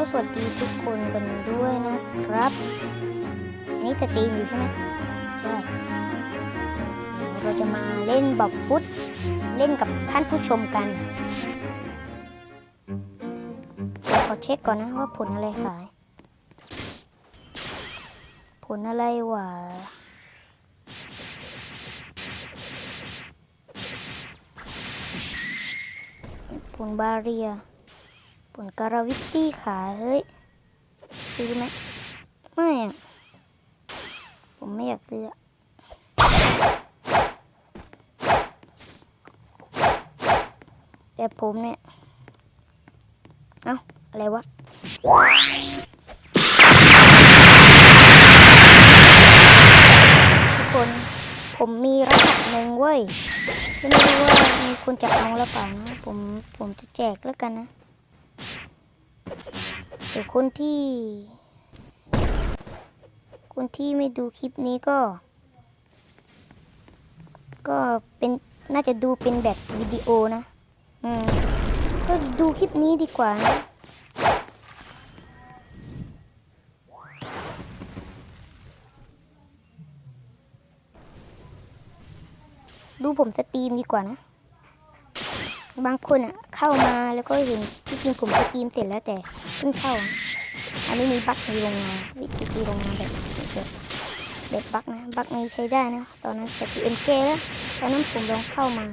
ก็สวัสดีทุกคนกันด้วยนะครับ อันนี้สตรีมอยู่ใช่ไหมใช่เราจะมาเล่นบอบฟุต เล่นกับท่านผู้ชมกันเดี๋ยวขอเช็คก่อนนะว่าผลอะไรขาย ผลอะไรวะผลบาเรีย ผลการาวิตตี้ขาเฮ้ย ซื้อไหมไม่ผมไม่อยากซื้อแต่ผมเนี่ย เอ้า อะไรวะทุกคนผมมีรหัสหนึ่งเว้ยไม่รู้ว่ามีคนจะเอาหรือเปล่านะผมผมจะแจกแล้วกันนะ แต่คนที่ คนที่ไม่ดูคลิปนี้ก็ ก็เป็นน่าจะดูเป็นแบบวิดีโอนะ อืม ก็ดูคลิปนี้ดีกว่านะดูผมสตรีมดีกว่านะ บางคนอะเข้ามาแล้วก็เห็นที่จริงผมสตรีมเสร็จแล้วแต่เพิ่งเข้า อันนี้มีบั๊กในโรงงานวิธีที่โรงงานแบบแบบบั๊กนะบั๊กนี้ใช้ได้นะ ตอนนั้นแต่ที่เอ็มเกแล้วตอนนั้นผมลองเข้ามา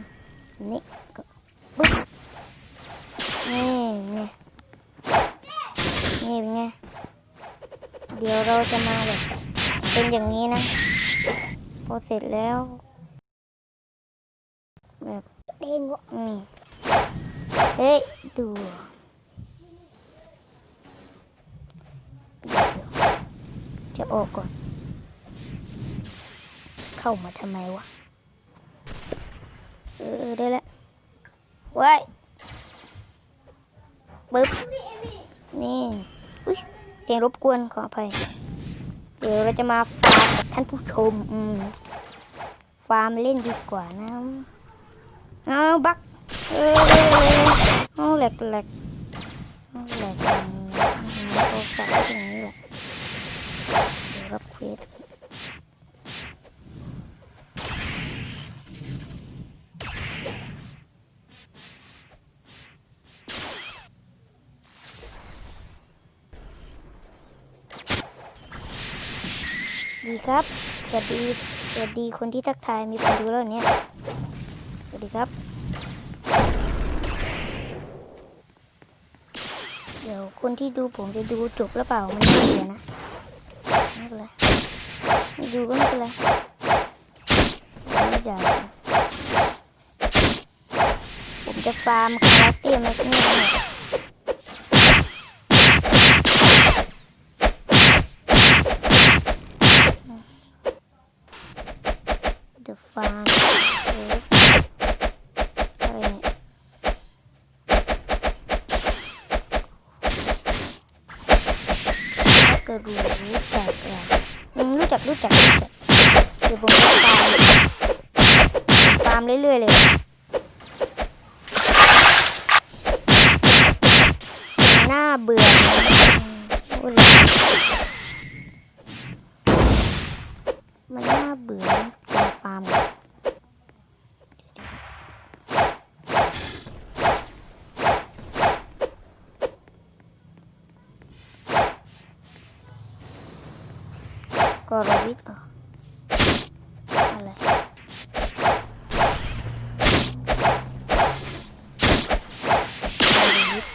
อันนี่ก็ปึ๊บนี่ไงนี่เป็นไงเดี๋ยวเราจะมาแบบเป็นอย่างนี้นะพอเสร็จแล้วแบบเด้งวะอืม เฮ้ยดูเดี๋ยวจะออกก่อน เข้ามาทำไมวะ เออได้แล้วไว้ปึ๊บ นี่ อุ้ยเสียงรบกวนขออภัย เดี๋ยวเราจะมาฟาร์มกับท่านผู้ชม อืม ฟาร์มเล่นดีกว่านะ เอาบัก เออเอาแหลกแหลกเอาแหลกโทรศัพท์ที่ไหนแหละเดี๋ยวรับเควสดีครับ สวัสดี สวัสดีคนที่ทักทายมีคนดูแล้วเนี่ย สวัสดีครับ ดี๋ยวคนที่ดูผมจะดูจบหรือเปล่ามันไม่เสียนะไม่เป็นไรไม่ดูก็ไม่เป็นไรไม่จ่ายผมจะฟาร์มคาราเต้มาที่นี่เนี่ยเดี๋ยวฟาร์ม กิดรู้รู้จักอะอืมรู้จักรู้จักรู้จักเดี๋ยวผมจะตามตามเรื่อยๆเลยหน้าเบื่ออืมโอ้ยมันน่าเบื่อการฟาร์มอะ กรวิทย์เรอะไรกวิทย์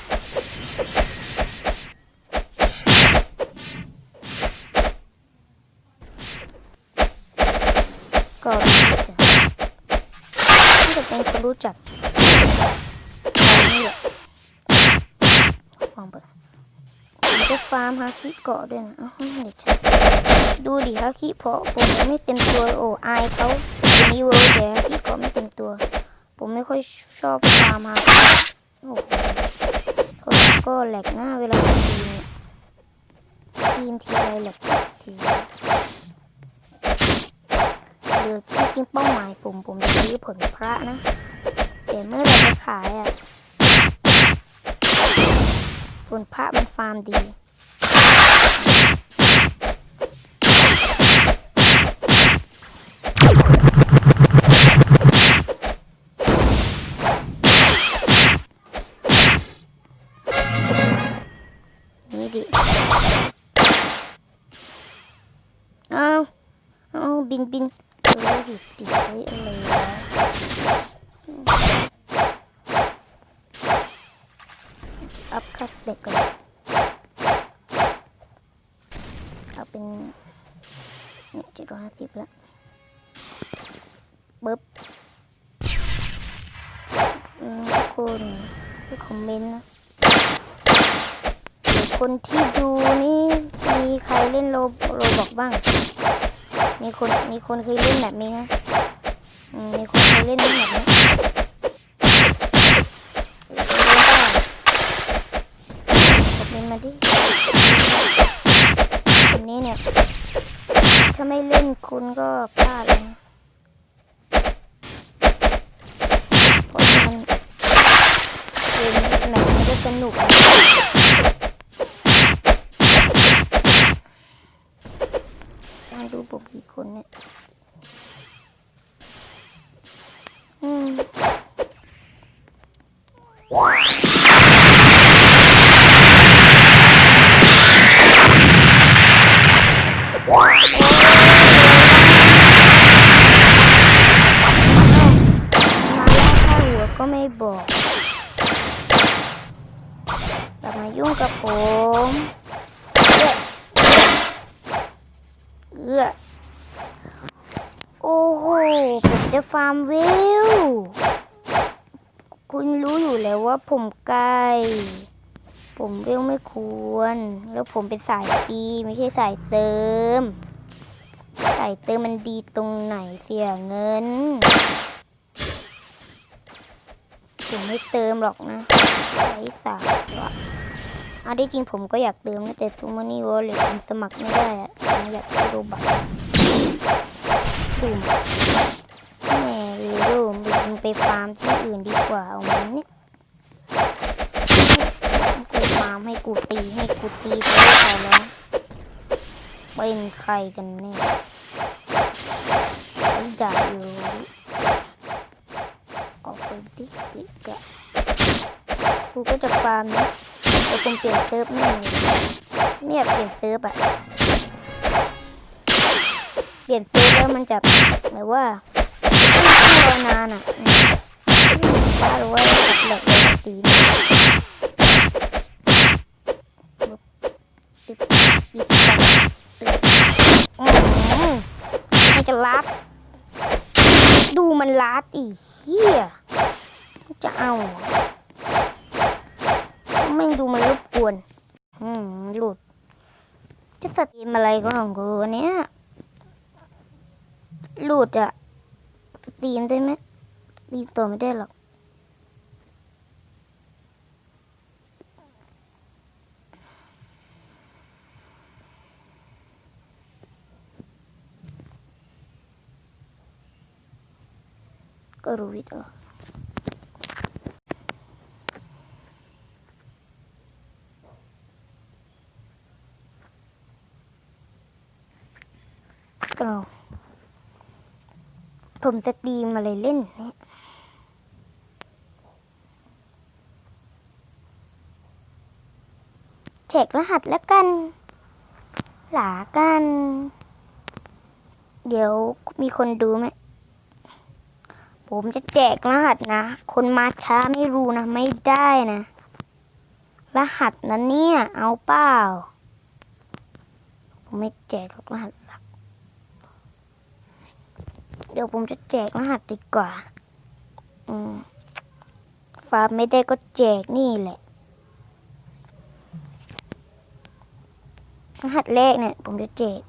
กรวิทย์เหรอน่าจะเป็นคนรู้จักนี่แหละฟังไปจะฟาร์มฮาคิเกาะด้วยนะอ้าวเด็กชาย ดูดิฮาคิเพาะผมไม่เต็มตัวโอ้อายเขาเป็นนี้เวิร์แต่ฮาคิก็ไม่เต็มตัว ผมไม่ค่อยชอบฟาร์มาโอ้โหก็แหลกหน้าเวลาทีมเนี่ยทีมทีไรแหลกทีเดี๋ยวที่จริงเป้าหมายผมผมจะซื้อผลพระนะแต่เมื่อเราไปขายอะผส่วนพระมันฟาร์มดี บินบินเออดิดิเฮ้ยอะไรวะอัพคัดเด็กก่อนเอาเป็นเนี่ยเจ็ดร้อยห้าสิบละเบิบอืมทุกคนช่คอมเมนต์นะคนที่ดูนี่มีใครเล่นโลโลบอกบ้าง มีคนมีคนเคยเล่นแบบนี้นะมีคนเคยเล่นแบบนี้คอมเมนต์มาดิคนนี้เนี่ย ถ้าไม่เล่นคุณก็พลาดเลยนะเพราะมันเกมนี้แมตช์มันก็สนุกนะ มาดูผมกี่คนเนี่ยอืมมาแล้วข้าวก็ไม่บอกกลับมายุ่งกับผมเอื้อ โอ้โห ผมจะ ฟาร์มวิว คุณรู้อยู่แล้วว่าผมไกล ผมเวลไม่ควร แล้วผมเป็นสายปีไม่ใช่สายเติม สายเติมมันดีตรงไหนเสียเงิน ผมไม่เติมหรอกนะใช้สายอะเอาได้จริงผมก็อยากเติมนะแต่ทุกมันนี่วอลเล็ตผมสมัครไม่ได้อะอยากได้โรบัตดูม เลยดูมึงไปฟาร์มที่อื่นดีกว่าเอามันเนี่ยกูฟาร์มให้กูตีให้กูตีไปแล้วเป็นใครกันแน่ไอ้ด่าอยู่ออกไปดิปิกะกูก็จะฟาร์มนะแต่คงเปลี่ยนเซิร์ฟแน่เลยไม่อยากเปลี่ยนเซิร์ฟอะเปลี่ยนเซตแล้วมันจะแบบว่า นานอะถ้ารู้ว่าตัดแหลกตีนปึ๊บปึ๊บปึ๊บปึ๊บอืมมันจะลัด ดูมันลัดอีเหี้ยจะเอาไม่ดูมันรบกวน อืมหลุด จะสตรีมอะไรก็ของกูเนี้ยหลุดอะ สตรีมได้ไห มสตรีมอไม่ได้หรอกก็รู้วิธีออกเอาผมสตรีมอะไรเล่นเนี่ยแจกรหัสแล้วกัน หลากัน เดี๋ยวมีคนดูไหม ผมจะแจกรหัสนะ คนมาช้าไม่รู้นะ ไม่ได้นะ รหัสนั้นเนี่ย เอาเปล่า ผมไม่แจกรหัส เดี๋ยวผมจะแจกรหัสดีกว่า อืมฟาร์มไม่ได้ก็แจกนี่แหละ รหัสแรกเนี่ย ผมจะแจก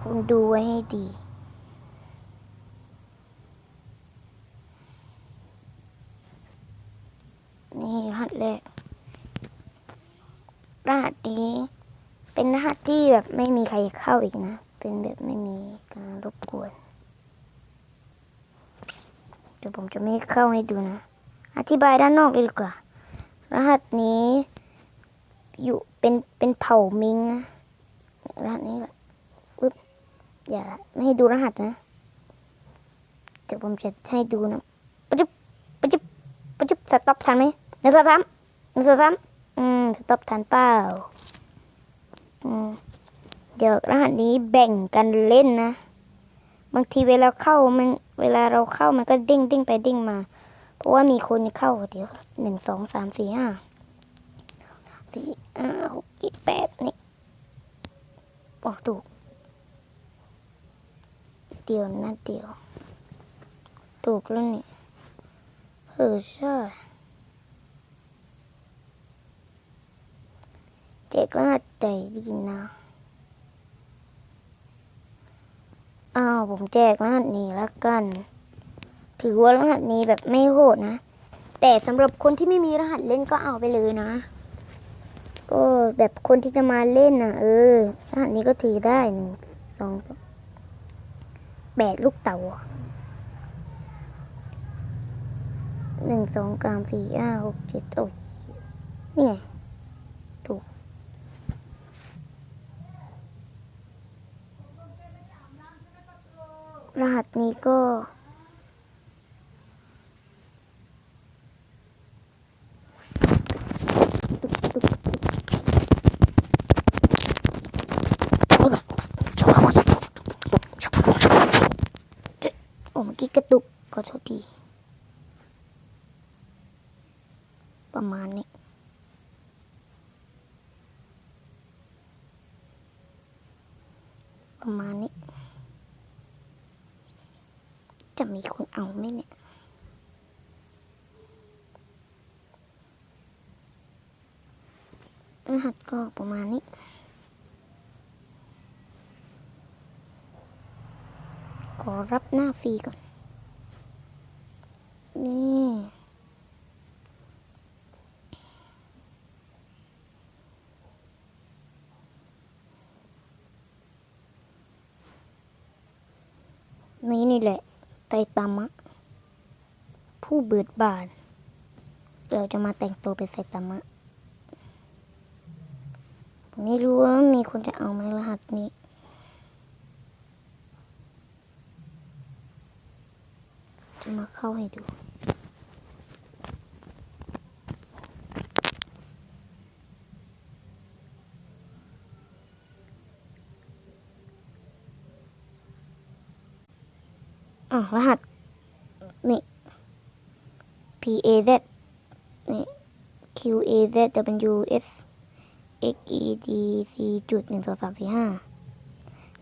คุณดูไว้ให้ดีนี่รหัสแรกรหัสนี้ เป็นรหัสที่แบบไม่มีใครเข้าอีกนะ เป็นแบบไม่มีการรบกวน เดี๋ยวผมจะไม่เข้าให้ดูนะ อธิบายด้านนอกเลยดีกว่า รหัสนี้ อยู่เป็นเป็นเผ่ามิงนะรหัสนี้แหละปึ๊บอย่าไม่ให้ดูรหัสนะเดี๋ยวผมจะให้ดูนะปะจุบปะจุบปะจุบสต็อปทันไหมหนึ่งสองสามหนึ่งสองสามอืมสต็อปทันเปล่าอืมเดี๋ยวรหัสนี้แบ่งกันเล่นนะ บางทีเวลาเข้ามัน เวลาเราเข้ามันก็เด้งเด้งไปเด้งมา เพราะว่ามีคนเข้าเดี๋ยวหนึ่งสองสามสี่ห้าสี่ห้าหกเจ็ดแปดนี่บอกถูกเดียวนะเดียว ถูกแล้วนี่เออใช่เจ๊ก็ใจดีนะ อ้าว ผมแจกรหัสนี้แล้วกัน ถือว่ารหัสนี้แบบไม่โหดนะ แต่สำหรับคนที่ไม่มีรหัสเล่นก็เอาไปเลยนะ ก็แบบคนที่จะมาเล่นนะเออ รหัสนี้ก็ถือได้หนึ่งสองแปดลูกเต่าหนึ่งสองสามสี่ห้าหกเจ็ดโอ้ยนี่ไง ถูก รหัสนี้ก็ โอ้เมื่อกี้กระตุกขอโทษทีประมาณนี้ประมาณนี้ จะมีคนเอาไหมเนี่ยรหัสก็ประมาณนี้ ขอรับหน้าฟรีก่อน นี่นี่นี่แหละ ไตตามะ ผู้เบิดบานเราจะมาแต่งตัวเป็นไซตามะ ผมไม่รู้ว่ามีคนจะเอาไหมรหัสนี้ จะมาเข้าให้ดู อ่ารหัส นี่ P A Z นี่ Q A Z W S X E D C จุดหนึ่งสองสามสี่ห้า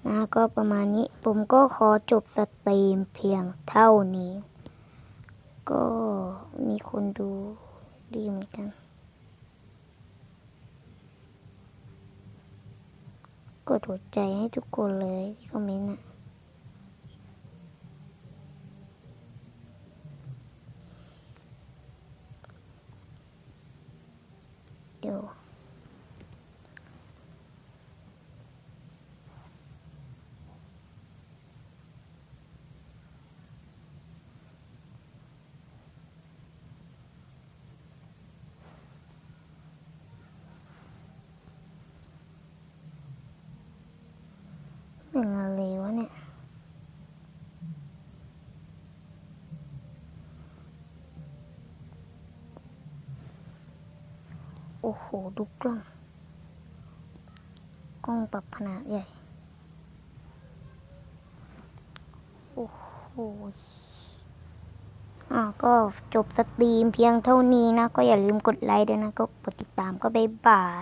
นะก็ประมาณนี้ ผมก็ขอจบสตรีมเพียงเท่านี้ ก็มีคนดูดีเหมือนกัน กดหัวใจให้ทุกคนเลยที่คอมเมนต์นะ เดี๋ยว เป็นอะไรวะเนี่ย โอ้โห ดูกล้อง กล้องปรับขนาดใหญ่ โอ้โหอะก็จบสตรีมเพียงเท่านี้นะ ก็อย่าลืมกดไลค์ด้วยนะ ก็กดติดตามก็บ๊ายบาย